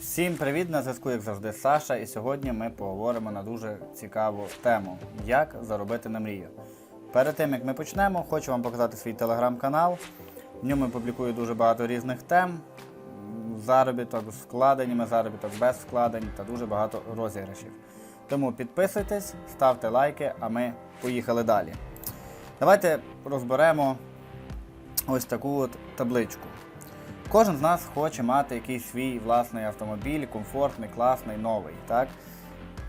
Всім привіт! На зв'язку, як завжди, Саша. І сьогодні ми поговоримо на дуже цікаву тему: як заробити на мрію. Перед тим як ми почнемо, хочу вам показати свій телеграм-канал. В ньому я публікую дуже багато різних тем. Заробіток з вкладеннями, заробіток без вкладень та дуже багато розіграшів. Тому підписуйтесь, ставте лайки, а ми поїхали далі. Давайте розберемо ось таку от табличку. Кожен з нас хоче мати якийсь свій власний автомобіль, комфортний, класний, новий. Так?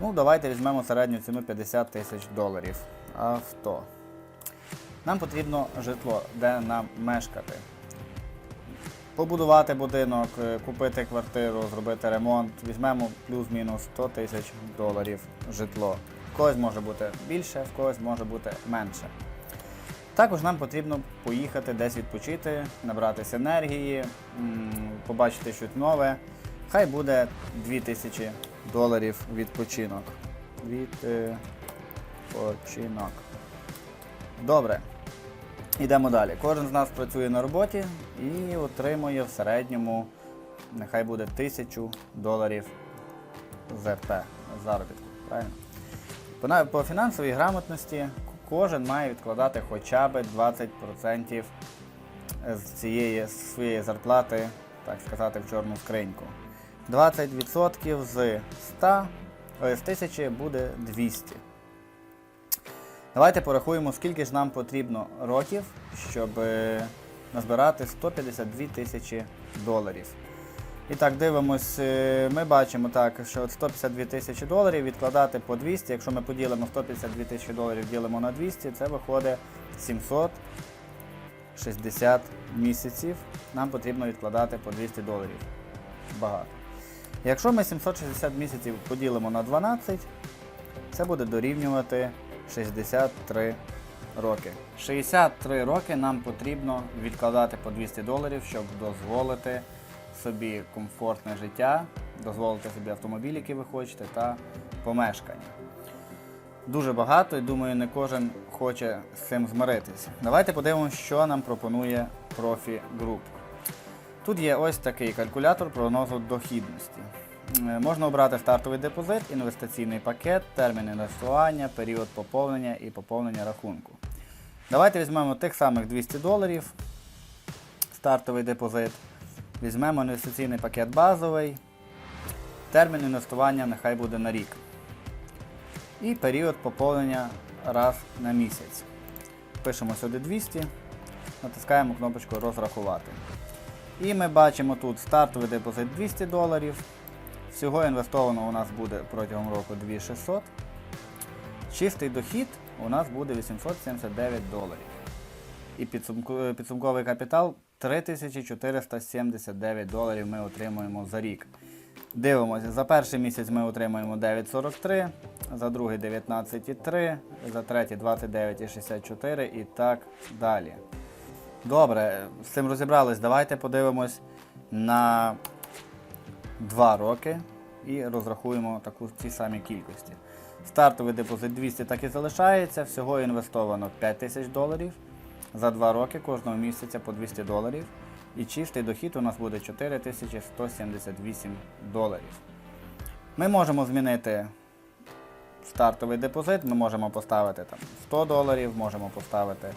Ну, давайте візьмемо середню ціну 50 тисяч доларів. Авто. Нам потрібно житло, де нам мешкати. Побудувати будинок, е, купити квартиру, зробити ремонт. Візьмемо плюс-мінус 100 тисяч доларів житло. В когось може бути більше, в когось може бути менше. Також нам потрібно поїхати десь відпочити, набратися енергії, побачити щось нове. Хай буде 2000 доларів відпочинок. Відпочинок. Добре. Йдемо далі. Кожен з нас працює на роботі і отримує в середньому, нехай буде 1000 доларів ЗП заробітку. Правильно? По фінансовій грамотності кожен має відкладати хоча б 20% з цієї своєї зарплати, так сказати, в чорну скриньку. 20% з 100, з 1000 буде 200. Давайте порахуємо, скільки ж нам потрібно років, щоб е, назбирати 152 тисячі доларів. І так, дивимось, е, ми бачимо так, що от 152 тисячі доларів відкладати по 200. Якщо ми поділимо 152 тисячі доларів, ділимо на 200, це виходить 760 місяців. Нам потрібно відкладати по 200 доларів. Багато. Якщо ми 760 місяців поділимо на 12, це буде дорівнювати 63 роки. 63 роки нам потрібно відкладати по 200 доларів, щоб дозволити собі комфортне життя, дозволити собі автомобіль, який ви хочете, та помешкання. Дуже багато і думаю, не кожен хоче з цим змиритися. Давайте подивимося, що нам пропонує Profi Group. Тут є ось такий калькулятор прогнозу дохідності. Е, Можна обрати стартовий депозит, інвестиційний пакет, термін інвестування, період поповнення і поповнення рахунку. Давайте візьмемо тих самих 200 доларів, стартовий депозит. Візьмемо інвестиційний пакет базовий. Термін інвестування нехай буде на рік. І період поповнення раз на місяць. Пишемо сюди 200, натискаємо кнопочку розрахувати. І ми бачимо тут стартовий депозит 200 доларів. Всього інвестовано у нас буде протягом року 2600. Чистий дохід у нас буде 879 доларів. І підсумковий капітал 3479 доларів ми отримуємо за рік. Дивимося, за перший місяць ми отримуємо 9,43, за другий 19,3, за третій 29,64 і так далі. Добре, з цим розібрались. Давайте подивимось на 2 роки і розрахуємо таку ті самі кількості. Стартовий депозит 200 так і залишається, всього інвестовано 5 тисяч доларів. За 2 роки кожного місяця по 200 доларів. І чистий дохід у нас буде 4178 доларів. Ми можемо змінити стартовий депозит, ми можемо поставити там 100 доларів, можемо поставити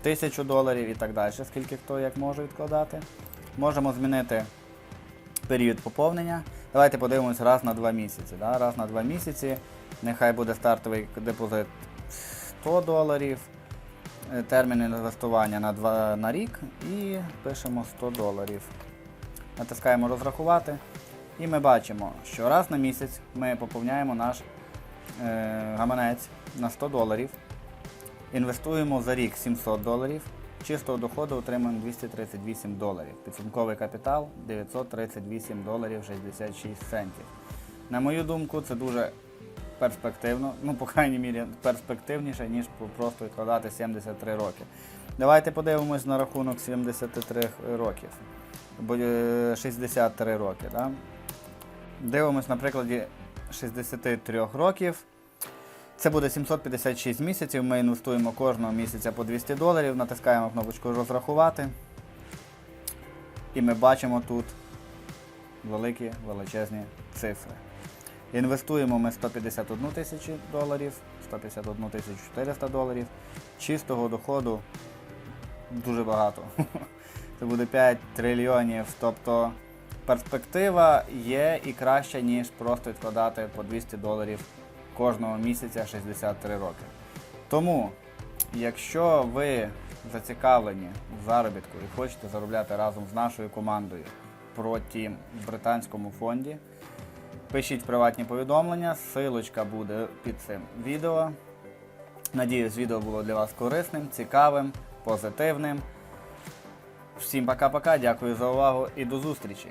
1000 доларів і так далі, скільки хто як може відкладати. Можемо змінити період поповнення. Давайте подивимось раз на 2 місяці. Да? Раз на 2 місяці. Нехай буде стартовий депозит 100 доларів. Е, Термін інвестування на, 2, на рік і пишемо 100 доларів. Натискаємо розрахувати. І ми бачимо, що раз на місяць ми поповняємо наш е, гаманець на 100 доларів. Інвестуємо за рік 700 доларів. Чистого доходу отримуємо 238 доларів. Підсумковий капітал 938 доларів 66 центів. На мою думку, це дуже перспективно, ну, по крайній мірі, перспективніше, ніж просто відкладати 73 роки. Давайте подивимось на рахунок 73 років. Бо е, 63 роки. Да? Дивимось на прикладі 63 років. Це буде 756 місяців. Ми інвестуємо кожного місяця по 200 доларів, натискаємо кнопочку розрахувати. І ми бачимо тут великі величезні цифри. Інвестуємо ми 151 тисячу доларів, 151 тисячу 400 доларів. Чистого доходу дуже багато. Це буде 5 трильйонів. Тобто перспектива є і краща, ніж просто відкладати по 200 доларів кожного місяця 63 роки. Тому, якщо ви зацікавлені в заробітку і хочете заробляти разом з нашою командою проти в британському фонді, пишіть приватні повідомлення, силочка буде під цим відео. Надіюсь, відео було для вас корисним, цікавим, позитивним. Всім пока-пока, дякую за увагу і до зустрічі!